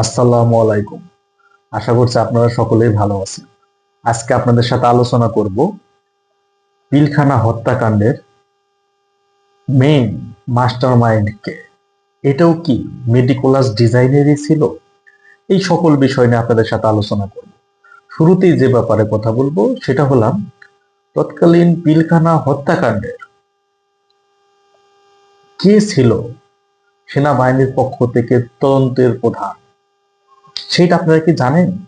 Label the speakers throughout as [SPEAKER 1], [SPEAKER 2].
[SPEAKER 1] আসসালামু আলাইকুম। আশা করছি আপনারা সকলেই ভালো আছেন। আজকে আপনাদের সাথে আলোচনা করব পিলখানা হত্যাকাণ্ডের মেইন মাস্টার মাইন্ডকে এটাও কি মেডিকোলাস ডিজাইনেরই ছিল? এই সকল বিষয় নিয়ে আপনাদের সাথে আলোচনা করব। শুরুতেই যে ব্যাপারে কথা বলব, সেটা হলাম তৎকালীন পিলখানা হত্যাকাণ্ডের কে ছিল সেনাবাহিনীর পক্ষ থেকে তদন্তের প্রধান? সেটা আপনারা কি জানেন?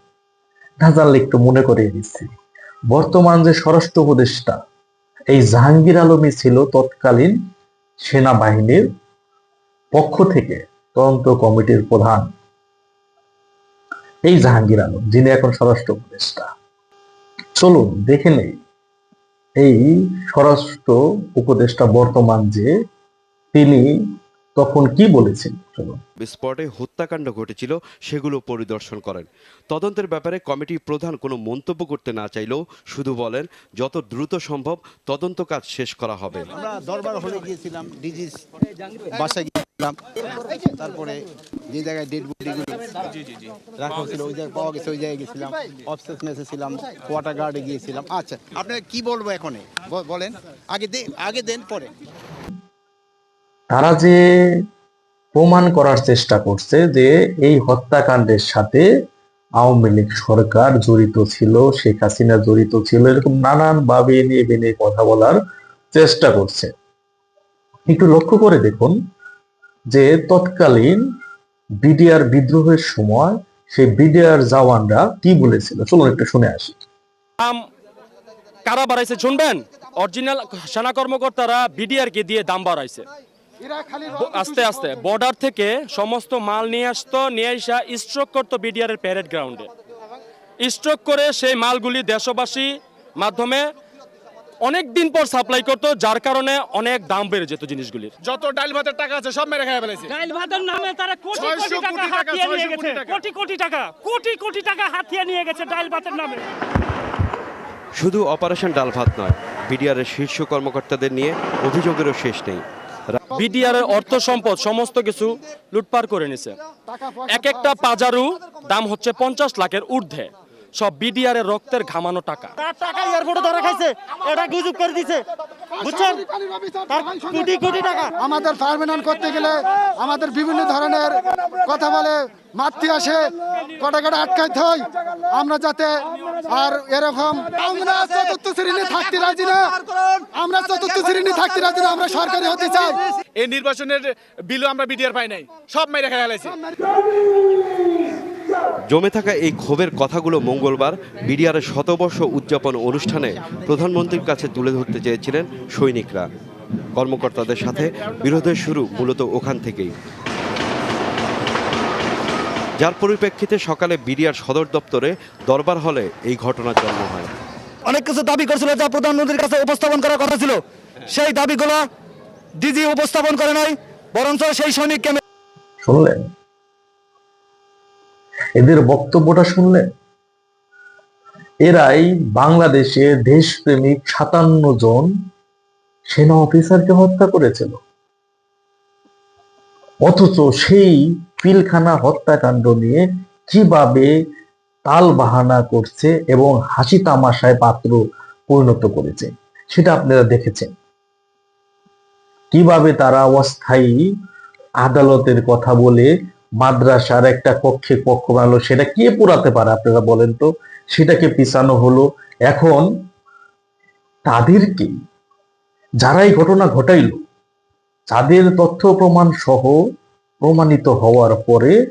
[SPEAKER 1] না জানলে একটু মনে করিয়ে দিচ্ছি। বর্তমান যে স্বরাষ্ট্র উপদেষ্টা, এই জাহাঙ্গীর আলমী ছিল তৎকালীন সেনাবাহিনীর পক্ষ থেকে তদন্ত কমিটির প্রধান। এই জাহাঙ্গীর আলম, যিনি এখন স্বরাষ্ট্র উপদেষ্টা। চলুন, দেখে নেই। এই স্বরাষ্ট্র উপদেষ্টা বর্তমান যে, তিনি তখন কি বলেছেন? চলুন
[SPEAKER 2] স্পটে হত্যাকাণ্ড ঘটেছিল সেগুলো পরিদর্শন করেন। তদন্তের ব্যাপারে কমিটি প্রধান কোনো মন্তব্য করতে না চাইলেও শুধু বলেন যত দ্রুত সম্ভব তদন্ত কাজ শেষ করা হবে।
[SPEAKER 3] আমরা দরবার হলে গিয়েছিলাম ডিজি বাসায় গিয়েছিলাম তারপরে যে জায়গায় ডেড বডিগুলো রাখা ছিল ওই জায়গায় পাওয়া গেছে ওই জায়গায় গেছিলাম অফসেস মেসে ছিলাম কোয়ার্টার গার্ডে গিয়েছিলাম। আচ্ছা আপনার কি বলব এখন বলেন। আগে আগে দেন পরে।
[SPEAKER 1] তারা যে প্রমাণ করার চেষ্টা করছে যে এই হত্যাকাণ্ডের সাথে আওয়ামী লীগ সরকার জড়িত ছিল, শেখ হাসিনা জড়িত ছিল, এরকম নানান ভাবে নিয়ে বেনে কথা বলার চেষ্টা করছে। একটু লক্ষ্য করে দেখুন যে তৎকালীন বিডিআর বিদ্রোহের সময় সেই বিডিআর জওয়ানরা কি বলেছিল? চলুন একটু শুনে আসি।
[SPEAKER 4] কারা বাড়াইছে শুনবেন? অরিজিনাল সেনা কর্মকর্তারা বিডিআর কে দিয়ে দাম বাড়াইছে। আস্তে আস্তে। বর্ডার থেকে সমস্ত মাল নিয়ে আসতো নিয়ে আসা স্ট্রোক করতো বিডিআর এর প্যারেড গ্রাউন্ডে স্ট্রোক করে সেই মালগুলি দেশবাসী মাধ্যমে অনেক দিন পর সাপ্লাই করতো যার কারণে অনেক দাম বেড়ে যেত জিনিসগুলির।
[SPEAKER 5] যত ডাল ভাতের টাকা আছে সব মেরে খেয়ে ফেলেছে
[SPEAKER 6] ডাইল ভাতের নামে তারা কোটি কোটি টাকা হাতিয়ে নিয়ে গেছে।
[SPEAKER 5] কোটি
[SPEAKER 6] কোটি টাকা। কোটি কোটি টাকা হাতিয়ে নিয়ে গেছে ডাইল ভাতের নামে।
[SPEAKER 2] শুধু অপারেশন ডাল ভাত নয় বিডিআরের শীর্ষ কর্মকর্তাদের নিয়ে অভিযোগেরও শেষ নেই।
[SPEAKER 4] বিডিআর অর্থ সম্পদ সমস্ত কিছু লুটপার করে নিছে। এক একটা পাজারু দাম হচ্ছে পঞ্চাশ লাখের ঊর্ধ্বে। সব বিডিআর এর রক্তের ঘামানো টাকা।
[SPEAKER 6] তার টাকা এয়ারপোর্টে ধরে খাইছে এটা গুজব করে দিছে। বুঝছেন? তার কোটি কোটি টাকা।
[SPEAKER 7] আমাদের পারমানেন্ট করতে গেলে আমাদের বিভিন্ন ধরনের কথা বলে মারতে আসে কটা কটা আটকাইতে হয়। আমরা যাতে আর এরকম আমরা চতুর্থ শ্রেণি থাকতে রাজি না। আমরা চতুর্থ শ্রেণি থাকতে রাজি না আমরা সরকারি হতে চাই।
[SPEAKER 5] এই নির্বাচনের বিলও আমরা বিডিআর পাই নাই। সব মেরে ফেলেছে
[SPEAKER 2] জমে থাকা এই ক্ষোভের কথাগুলো মঙ্গলবার বিডিআরের শতবর্ষ উদযাপন অনুষ্ঠানে প্রধানমন্ত্রীর কাছে তুলে ধরতে চেয়েছিলেন সৈনিকরা। কর্মকর্তাদের সাথে বিরোধের শুরু মূলত ওখান থেকেই। যার পরিপ্রেক্ষিতে সকালে বিডিআর সদর দপ্তরে দরবার হলে এই ঘটনার জন্ম হয়।
[SPEAKER 8] অনেক কিছু দাবি করেছিল যা প্রধানমন্ত্রীর কাছে উপস্থাপন করার কথা ছিল। সেই দাবিগুলো ডিজি উপস্থাপন করে নাই বরঞ্চ সেই সৈনিককে
[SPEAKER 1] শুনলেন? এদের বক্তব্যটা শুনলেন এরাই বাংলাদেশে দেশপ্রেমিক সাতান্ন জন সেনা অফিসারকে হত্যা করেছিল। অথচ সেই পিলখানা হত্যাকাণ্ড নিয়ে কীভাবে তাল বাহানা করছে এবং হাসি তামাশায় পাত্র পরিণত করেছে, সেটা আপনারা দেখেছেন। কীভাবে তারা অস্থায়ী আদালতের কথা বলে মাদ্রাসার একটা কক্ষে কক্ষ বানালো, সেটা কে পুরাতে পারে আপনারা বলেন তো? সেটাকে পিছানো হলো। এখন তাদেরকে, যারা এই ঘটনা ঘটাইল, তাদের তথ্য প্রমাণ সহ প্রমাণিত হওয়ার পরে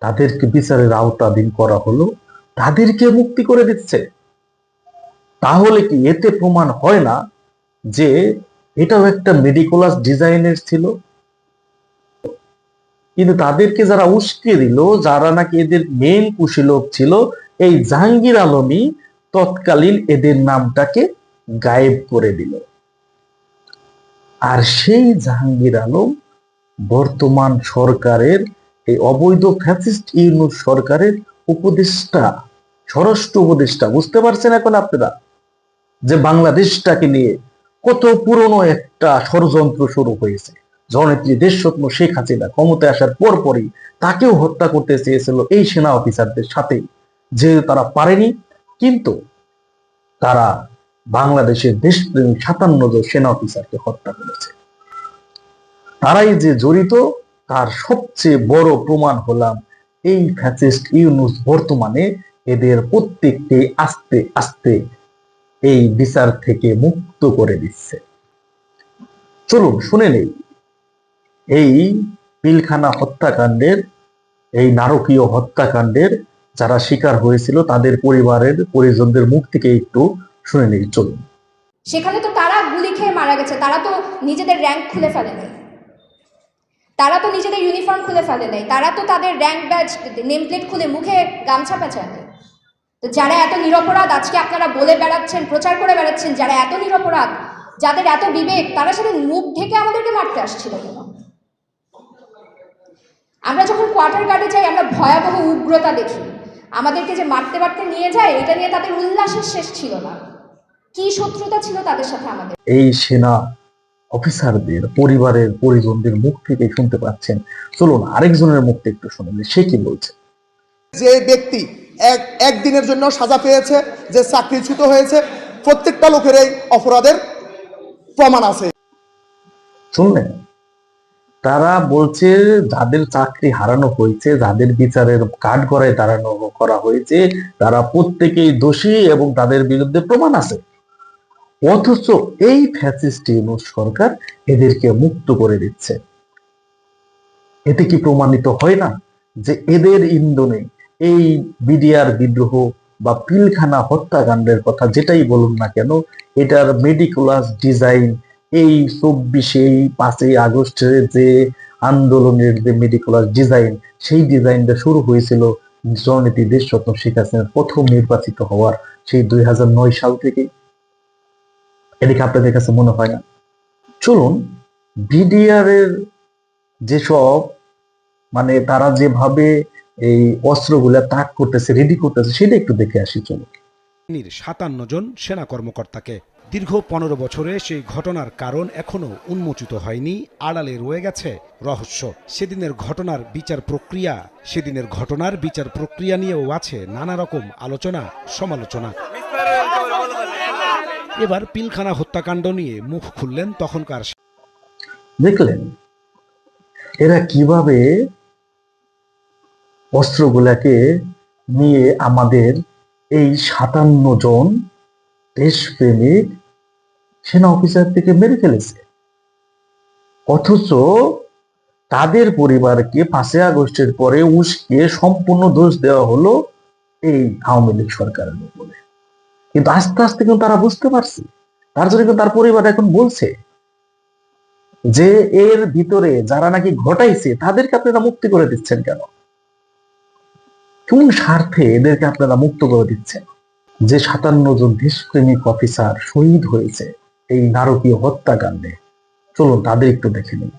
[SPEAKER 1] তাদেরকে বিচারের আওতাধীন করা হলো। তাদেরকে মুক্তি করে দিচ্ছে। তাহলে কি এতে প্রমাণ হয় না যে এটাও একটা মেডিকোলাস ডিজাইনের ছিল? কিন্তু তাদেরকে যারা উস্কে দিল, যারা নাকি এদের মেন কুশীলক ছিল, এই জাহাঙ্গীর আলমী তৎকালীন এদের নামটাকে গায়েব করে দিল। আর সেই জাহাঙ্গীর আলম বর্তমান সরকারের, এই অবৈধ ফ্যাসিস্ট ইউনুস সরকারের উপদেষ্টা, স্বরাষ্ট্র উপদেষ্টা, বুঝতে পারছেন এখন আপনারা? যে বাংলাদেশটাকে নিয়ে কত পুরনো একটা ষড়যন্ত্র শুরু হয়েছে। জননেত্রী দেশরত্ন শেখ হাসিনা ক্ষমতায় আসার পরপরই তাকেও হত্যা করতে চেয়েছিল এই সেনা অফিসারদের সাথে। যে তারা পারেনি, কিন্তু তারা বাংলাদেশের দেশপ্রেমী সাতান্ন জন সেনা অফিসারকে হত্যা করেছে। তারাই যে জড়িত, তার সবচেয়ে বড় প্রমাণ হলাম এই ফ্যাসিস্ট ইউনুস বর্তমানে এদের প্রত্যেককে আস্তে আস্তে এই বিচার থেকে মুক্ত করে দিচ্ছে। চলুন শুনে নেই। এই পিলখানা হত্যাকাণ্ডের, এই নারকীয় হত্যাকাণ্ডের যারা শিকার হয়েছিল, তাদের পরিবারের পরিজনদের মুখ থেকে একটু শুনে নেই, চলুন।
[SPEAKER 9] সেখানে তো তারা গুলি খেয়ে মারা গেছে, তারা তো নিজেদের র্যাঙ্ক খুলে ফেলে নেই। তারা তো নিজেদের ইউনিফর্ম খুলে ফেলে নেই, তারা তো তাদের র্যাঙ্ক ব্যাচ নেম প্লেট খুলে মুখে গামছা পেঁচায় নেই। তো যারা এত নিরপরাধ, আজকে আপনারা বলে বেড়াচ্ছেন, প্রচার করে বেড়াচ্ছেন, যারা এত নিরপরাধ, যাদের এত বিবেক, তারা সেদিন মুখ ঢেকে আমাদেরকে মারতে আসছিল কেন? আমরা যখন কোয়ার্টার গার্ডে যাই আমরা ভয়াবহ উগ্রতা দেখি। আমাদেরকে যে মারতে মারতে নিয়ে যায় এটা নিয়ে তাদের উল্লাসের শেষ ছিল না। কি শত্রুতা ছিল তাদের সাথে আমাদের?
[SPEAKER 1] এই সেনা অফিসারদের পরিবারের পরিজনদের মুখ থেকে শুনতে পাচ্ছেন। চলুন আরেকজনের মুখ থেকে একটু শুনে নিই। সে কি বলছে?
[SPEAKER 10] যে ব্যক্তি এক একদিনের জন্য সাজা পেয়েছে যে চাকরিচ্যুত হয়েছে প্রত্যেকটা লোকের এই অপরাধের প্রমাণ আছে।
[SPEAKER 1] শুনলেন? তারা বলছে যাদের চাকরি হারানো হয়েছে, যাদের বিচারের কাঠ গড়ায় দাঁড়ানো করা হয়েছে, তারা প্রত্যেকেই দোষী এবং তাদের বিরুদ্ধে প্রমাণ আছে। অথচ এই ফ্যাসিস্ট সরকার এদেরকে মুক্ত করে দিচ্ছে। এতে কি প্রমাণিত হয় না যে এদের ইন্ধনে এই বিডিআর বিদ্রোহ বা পিলখানা হত্যাকাণ্ডের কথা যেটাই বলুন না কেন, এটার মেডিকুলাস ডিজাইন এই চব্বিশে এই পাঁচই আগস্টের যে আন্দোলনের যে মেডিকুলার ডিজাইন সেই ডিজাইনটা শুরু হয়েছিল জননীতি দেশরত্ন শেখ হাসিনার প্রথম নির্বাচিত হওয়ার সেই দুই হাজার নয় সাল থেকে। এদিকে আপনাদের কাছে মনে হয় না? চলুন বিডিআর এর যেসব মানে তারা যেভাবে এই অস্ত্রগুলা তাক করতেছে রেডি করতেছে, সেটা একটু দেখে আসি, চলুন।
[SPEAKER 11] সাতান্ন জন সেনা কর্মকর্তাকে দীর্ঘ পনেরো বছরে সেই ঘটনার কারণ এখনও উন্মোচিত হয়নি, আড়ালে রয়ে গেছে রহস্য। সেদিনের ঘটনার বিচার প্রক্রিয়া, সেদিনের ঘটনার বিচার প্রক্রিয়া নিয়েও আছে নানা রকম আলোচনা, সমালোচনা। এবার পিলখানা হত্যাকাণ্ড নিয়ে মুখ খুললেন তখনকার
[SPEAKER 1] দেখলেন? এরা কীভাবে অস্ত্রগুলাকে নিয়ে আমাদের এই সাতান্ন জন দেশপ্রেমিক সেনা অফিসার থেকে মেরে ফেলেছে। অথচ তাদের পরিবারকে পাঁচই আগস্টের পরে উস্কে সম্পূর্ণ দোষ দেওয়া হলো এই আওয়ামী লীগ সরকারের উপরে। কিন্তু আস্তে আস্তে কিন্তু তারা বুঝতে পারছে। তার জন্য কিন্তু তার পরিবার এখন বলছে যে এর ভিতরে যারা নাকি ঘটাইছে, তাদেরকে আপনারা মুক্তি করে দিচ্ছেন কেন? কোন স্বার্থে এদেরকে আপনারা মুক্ত করে দিচ্ছেন? যে সাতান্ন জন দেশপ্রেমিক অফিসার শহীদ হয়েছে এই নারকীয় হত্যাকাণ্ডে। চলুন তাদের একটু দেখে নিন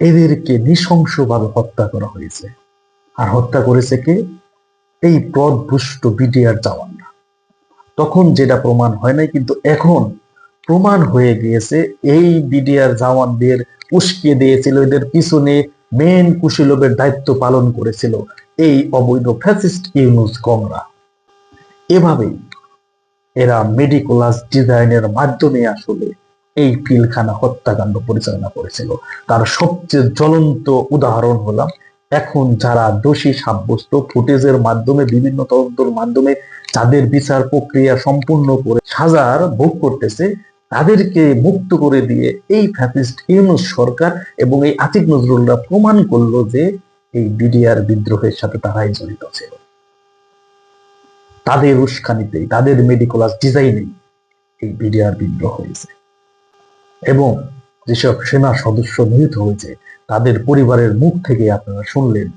[SPEAKER 1] এদেরকে নৃশংসভাবে হত্যা করা হয়েছে। আর হত্যা করেছে কে? এই পদভুষ্ট বিডিআর জওয়ানরা। তখন যেটা প্রমাণ হয় নাই, কিন্তু এখন প্রমাণ হয়ে গিয়েছে, এই বিডিআর জওয়ানদের উস্কিয়ে দিয়েছিল, এদের পিছনে মেন কুশীলবের দায়িত্ব পালন করেছিল এই অবৈধ ফ্যাসিস্ট ইউনুস কমরা এভাবেই এরা মেডিকুলাস ডিজাইনের মাধ্যমে আসলে এই পিলখানা হত্যাকাণ্ড পরিচালনা করেছিল। তার সবচেয়ে জ্বলন্ত উদাহরণ হলাম, এখন যারা দোষী সাব্যস্ত ফুটেজের মাধ্যমে, বিভিন্ন তদন্তের মাধ্যমে যাদের বিচার প্রক্রিয়া সম্পূর্ণ করে সাজার ভোগ করতেছে, তাদেরকে মুক্ত করে দিয়ে এই ফ্যাসিস্ট ইউনুস সরকার এবং এই আতিক নজরুলরা প্রমাণ করল যে এই বিডিআর বিদ্রোহের সাথে তারাই জড়িত ছিল। তাদের উস্কানিতেই, তাদের মেডিকুলাস ডিজাইনেই এই বিডিআর বিদ্রোহ হয়েছে। এবং যেসব সেনা সদস্য নিহত হয়েছে, তাদের পরিবারের মুখ থেকে আপনারা শুনলেন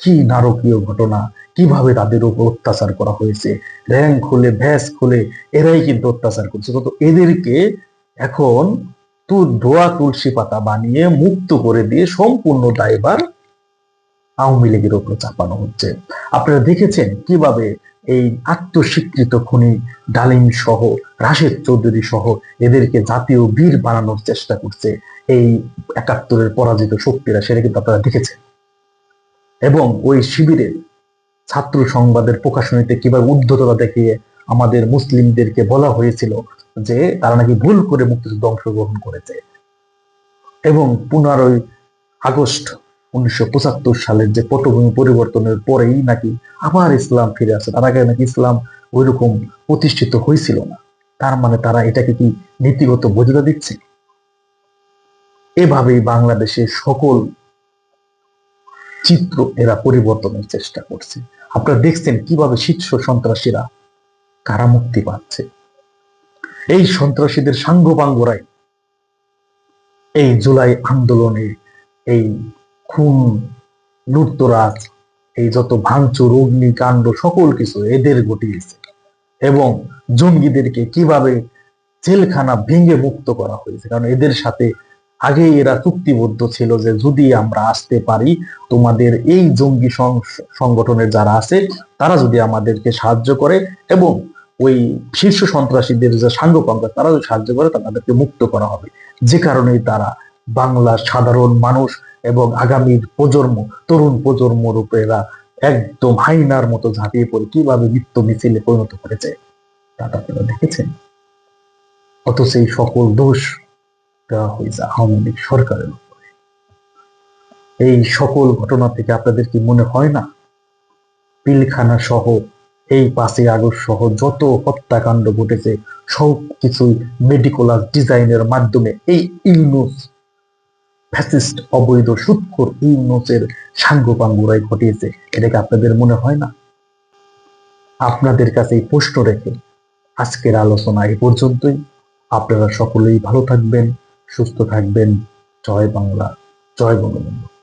[SPEAKER 1] কি নারকীয় ঘটনা, কীভাবে তাদের উপর অত্যাচার করা হয়েছে। র্যাঙ্ক খুলে, ভ্যাস খুলে, এরাই কিন্তু অত্যাচার করছে। কিন্তু এদেরকে এখন তু ধোয়া তুলসী পাতা বানিয়ে মুক্ত করে দিয়ে সম্পূর্ণ দায়ভার আওয়ামী লীগের উপর চাপানো হচ্ছে। আপনারা দেখেছেন কীভাবে এই আত্মস্বীকৃত খুনি ডালিম সহ, রাশেদ চৌধুরী সহ এদেরকে জাতীয় বীর বানানোর চেষ্টা করছে। এই একাত্তরের পরাজিত শক্তিরা, সেটা কিন্তু আপনারা দেখেছেন। এবং ওই শিবিরের ছাত্র সংবাদের প্রকাশনীতে কীভাবে উদ্ধততা দেখিয়ে আমাদের মুসলিমদেরকে বলা হয়েছিল যে তারা নাকি ভুল করে মুক্তিযুদ্ধ অংশগ্রহণ করেছে। এবং পনেরোই আগস্ট উনিশশো পঁচাত্তর সালের যে পটভূমি পরিবর্তনের পরেই নাকি আবার ইসলাম ফিরে আসে। তার আগে নাকি ইসলাম ওইরকম প্রতিষ্ঠিত হয়েছিল না। তার মানে তারা এটাকে কি নীতিগত বৈধতা দিচ্ছে? এভাবেই বাংলাদেশের সকল চিত্র এরা পরিবর্তনের চেষ্টা করছে। আপনারা দেখছেন কীভাবে শীর্ষ সন্ত্রাসীরা কারামুক্তি পাচ্ছে। এই সন্ত্রাসীদের সাঙ্গপাঙ্গরাই এই জুলাই আন্দোলনে এই খুন, লুটতরাজ, এই যত ভাঙচুর অগ্নিকাণ্ড সকল কিছু এদের ঘটিয়েছে এবং জঙ্গিদেরকে কীভাবে জেলখানা ভেঙে মুক্ত করা হয়েছে। কারণ এদের সাথে আগেই এরা চুক্তিবদ্ধ ছিল যে যদি আমরা আসতে পারি, তোমাদের এই জঙ্গি সংগঠনের যারা আছে, তারা যদি আমাদেরকে সাহায্য করে এবং ওই শীর্ষ সন্ত্রাসীদের যে সাঙ্গপাঙ্গ তারা যদি সাহায্য করে, তাদেরকে মুক্ত করা হবে। যে কারণেই তারা বাংলার সাধারণ মানুষ এবং আগামীর প্রজন্ম, তরুণ প্রজন্ম রূপে এরা একদম হাইনার মতো ঝাঁপিয়ে পড়ে। কীভাবে মৃত্যু মিছিলে পরিণত করেছে, তা আপনারা দেখেছেন। অথচ এই সকল দোষ দেওয়া হয়েছে আওয়ামী লীগ সরকারের উপরে। এই সকল ঘটনা থেকে আপনাদের কি মনে হয় না? পিলখানা সহ এই পাঁচই আগস্ট সহ যত হত্যাকাণ্ড ঘটেছে সব কিছুই মেডিকোলার ডিজাইনের মাধ্যমে এই ইউনুস ফ্যাসিস্ট অবৈধ সুৎখোর ইউনোসের সাঙ্গপাঙ্গুরাই ঘটিয়েছে। এটাকে আপনাদের মনে হয় না? আপনাদের কাছে এই প্রশ্ন রেখে আজকের আলোচনা এ পর্যন্তই। আপনারা সকলেই ভালো থাকবেন, সুস্থ থাকবেন। জয় বাংলা, জয় বঙ্গবন্ধু।